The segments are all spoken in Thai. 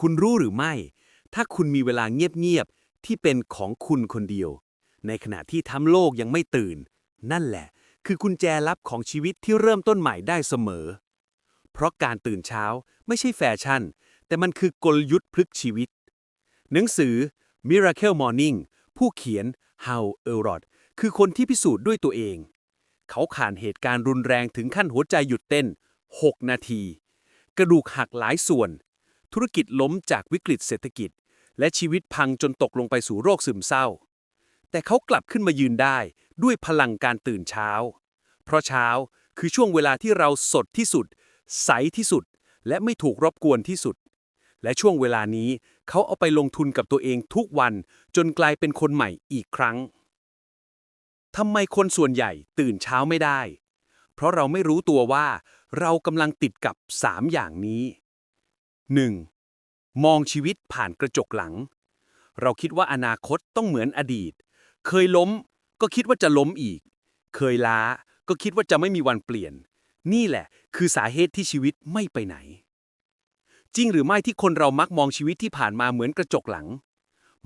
คุณรู้หรือไม่ ถ้าคุณมีเวลาเงียบๆที่เป็นของคุณคนเดียว ในขณะที่ทั้งโลกยังไม่ตื่น นั่นแหละ คือกุญแจลับของชีวิตที่เริ่มต้นใหม่ได้เสมอ เพราะการตื่นเช้าไม่ใช่แฟชั่น แต่มันคือกลยุทธ์พลิกชีวิต หนังสือ Miracle Morning ผู้เขียน How e l r o d คือคนที่พิสูจน์ด้วยตัวเอง เขาผ่านเหตุการณ์รุนแรงถึงขั้นหัวใจหยุดเต้น 6 นาที กระดูกหักหลายส่วน ธุรกิจล้มจากวิกฤตเศรษฐกิจ และชีวิตพังจนตกลงไปสู่โรคซึมเศร้า แต่เขากลับขึ้นมายืนได้ด้วยพลังการตื่นเช้า เพราะเช้าคือช่วงเวลาที่เราสดที่สุด ใสที่สุด และไม่ถูกรบกวนที่สุด และช่วงเวลานี้เขาเอาไปลงทุนกับตัวเองทุกวันจนกลายเป็นคนใหม่อีกครั้งทำไมคนส่วนใหญ่ตื่นเช้าไม่ได้ เพราะเราไม่รู้ตัวว่าเรากำลังติดกับ3อย่างนี้ 1. มองชีวิตผ่านกระจกหลัง เราคิดว่าอนาคตต้องเหมือนอดีต เคยล้มก็คิดว่าจะล้มอีก เคยล้าก็คิดว่าจะไม่มีวันเปลี่ยน นี่แหละ คือสาเหตุที่ชีวิตไม่ไปไหน จริงหรือไม่ที่คนเรามักมองชีวิตที่ผ่านมาเหมือนกระจกหลัง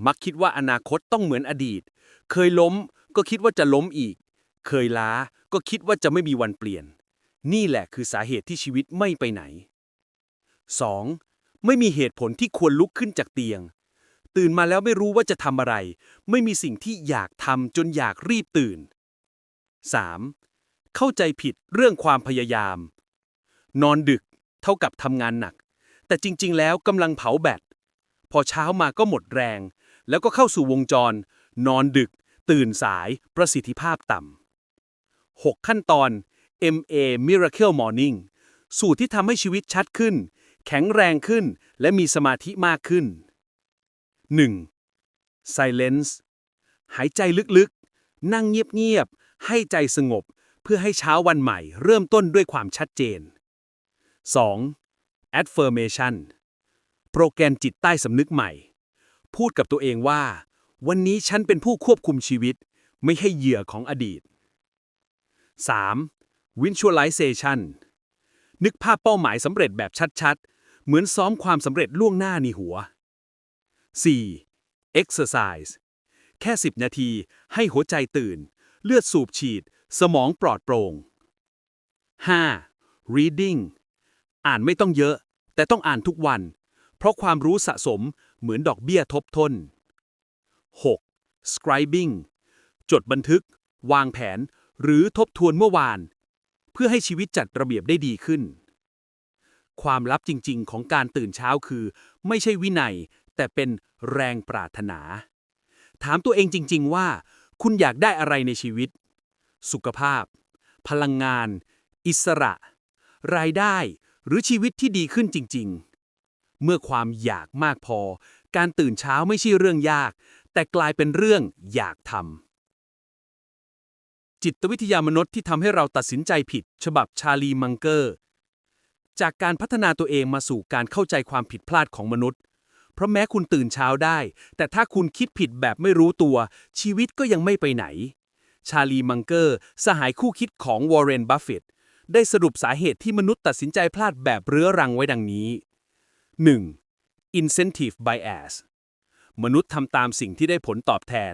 มักคิดว่าอนาคตต้องเหมือนอดีต เคยล้มก็คิดว่าจะล้มอีก เคยล้าก็คิดว่าจะไม่มีวันเปลี่ยน นี่แหละคือสาเหตุที่ชีวิตไม่ไปไหน 2. ไม่มีเหตุผลที่ควรลุกขึ้นจากเตียง ตื่นมาแล้วไม่รู้ว่าจะทำอะไร ไม่มีสิ่งที่อยากทำจนอยากรีบตื่น 3. เข้าใจผิดเรื่องความพยายาม นอนดึกเท่ากับทำงานหนัก แต่จริง ๆ แล้วกำลังเผาแบตพอเช้ามาก็หมดแรง แล้วก็เข้าสู่วงจร นอนดึก ตื่นสาย ประสิทธิภาพต่ำ 6 ขั้นตอน MA Miracle Morning สูตรที่ทำให้ชีวิตชัดขึ้น แข็งแรงขึ้นและมีสมาธิมากขึ้น 1. Silence หายใจลึกๆ นั่งเงียบๆ ให้ใจสงบเพื่อให้เช้าวันใหม่เริ่มต้นด้วยความชัดเจน 2. Affirmation โปรแกรมจิตใต้สำนึกใหม่ พูดกับตัวเองว่า วันนี้ฉันเป็นผู้ควบคุมชีวิต ไม่ให้เหยื่อของอดีต 3. Visualization นึกภาพเป้าหมายสำเร็จแบบชัดๆ เหมือนซ้อมความสำเร็จล่วงหน้าในหัว 4. Exercise แค่ 10 นาทีให้หัวใจตื่น เลือดสูบฉีด สมองปลอดโปร่ง 5. Reading อ่านไม่ต้องเยอะ แต่ต้องอ่านทุกวัน เพราะความรู้สะสมเหมือนดอกเบี้ยทบทน 6. Scribing จดบันทึก วางแผน หรือทบทวนเมื่อวาน เพื่อให้ชีวิตจัดระเบียบได้ดีขึ้น ความลับจริง ๆ ของการตื่นเช้าคือ ไม่ใช่วินัย แต่เป็นแรงปรารถนา ถามตัวเองจริง ๆ ว่า คุณอยากได้อะไรในชีวิต สุขภาพ พลังงาน อิสระ รายได้ หรือชีวิตที่ดีขึ้นจริง ๆ เมื่อความอยากมากพอ การตื่นเช้าไม่ใช่เรื่องยาก แต่กลายเป็นเรื่องอยากทำจิตวิทยามนุษย์ที่ทำให้เราตัดสินใจผิด ฉบับชาลีมังเกอร์ จากการพัฒนาตัวเองมาสู่การเข้าใจความผิดพลาดของมนุษย์ เพราะแม้คุณตื่นเช้าได้ แต่ถ้าคุณคิดผิดแบบไม่รู้ตัว ชีวิตก็ยังไม่ไปไหน ชาลีมังเกอร์ สหายคู่คิดของวอร์เรนบัฟเฟตต์ได้สรุปสาเหตุที่มนุษย์ตัดสินใจพลาดแบบเรื้อรังไว้ดังนี้ 1. incentive bias มนุษย์ทำตามสิ่งที่ได้ผลตอบแทน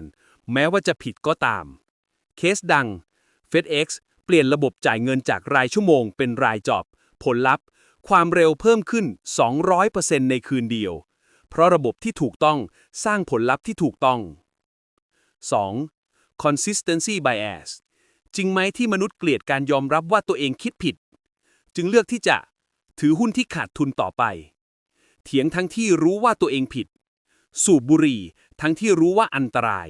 แม้ว่าจะผิดก็ตาม เคสดัง FedEx เปลี่ยนระบบจ่ายเงินจากรายชั่วโมงเป็นรายจอบ ผลลัพธ์ ความเร็วเพิ่มขึ้น 200%ในคืนเดียว เพราะระบบที่ถูกต้องสร้างผลลัพธ์ที่ถูกต้อง 2. consistency bias จริงไหมที่มนุษย์เกลียดการยอมรับว่าตัวเองคิดผิด จึงเลือกที่จะถือหุ้นที่ขาดทุนต่อไป เถียงทั้งที่รู้ว่าตัวเองผิด สูบบุหรี่ทั้งที่รู้ว่าอันตราย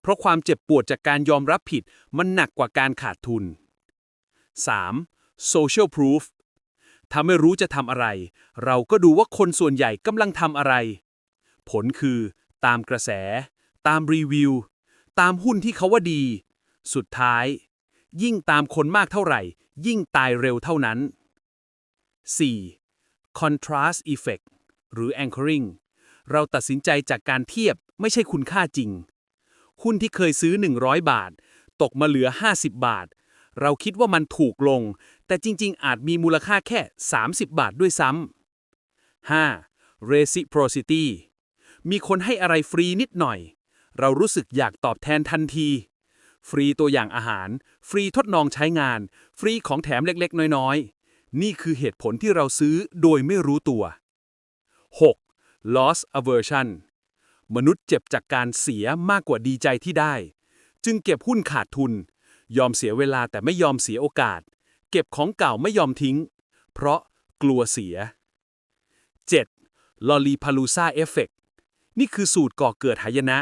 เพราะความเจ็บปวดจากการยอมรับผิดมันหนักกว่าการขาดทุน 3. social proof ถ้าไม่รู้จะทำอะไร เราก็ดูว่าคนส่วนใหญ่กำลังทำอะไร ผลคือ ตามกระแส ตามรีวิว ตามหุ้นที่เขาว่าดี สุดท้าย ยิ่งตามคนมากเท่าไหร่ ยิ่งตายเร็วเท่านั้น 4. contrast effect หรือ anchoring เราตัดสินใจจากการเทียบไม่ใช่คุณค่าจริง หุ้นที่เคยซื้อ 100 บาท ตกมาเหลือ 50 บาท เราคิดว่ามันถูกลง แต่จริงๆ อาจมีมูลค่าแค่ 30 บาทด้วยซ้ำ 5. reciprocity มีคนให้อะไรฟรีนิดหน่อย เรารู้สึกอยากตอบแทนทันที ฟรีตัวอย่างอาหาร ฟรีทดลองใช้งาน ฟรีของแถมเล็กๆ น้อยๆ นี่คือเหตุผลที่เราซื้อโดยไม่รู้ตัว 6. loss aversion มนุษย์เจ็บจากการเสียมากกว่าดีใจที่ได้ จึงเก็บหุ้นขาดทุน ยอมเสียเวลาแต่ไม่ยอมเสียโอกาส เก็บของเก่าไม่ยอมทิ้ง เพราะกลัวเสีย 7. Lollapalooza Effect นี่คือสูตรก่อเกิดหายนะ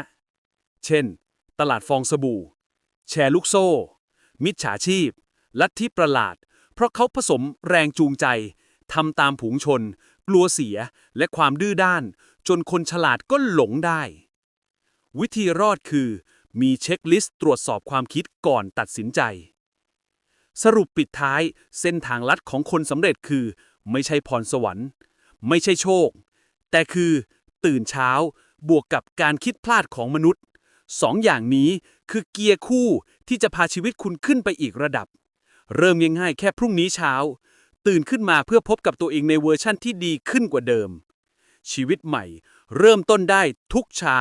เช่น ตลาดฟองสบู่ แชร์ลูกโซ่ มิจฉาชีพ ลัทธิประหลาด เพราะเขาผสมแรงจูงใจทำตามผงชน กลัวเสียและความดื้อด้าน จนคนฉลาดก็หลงได้ วิธีรอดคือ มีเช็คลิสต์ตรวจสอบความคิดก่อนตัดสินใจ สรุปปิดท้าย เส้นทางลัดของคนสำเร็จคือ ไม่ใช่พรสวรรค์ ไม่ใช่โชค แต่คือ ตื่นเช้า บวกกับการคิดพลาดของมนุษย์สองอย่างนี้คือเกียร์คู่ที่จะพาชีวิตคุณขึ้นไปอีกระดับ เริ่มง่ายๆแค่พรุ่งนี้เช้า ตื่นขึ้นมาเพื่อพบกับตัวเองในเวอร์ชั่นที่ดีขึ้นกว่าเดิม ชีวิตใหม่ เริ่มต้นได้ทุกเช้า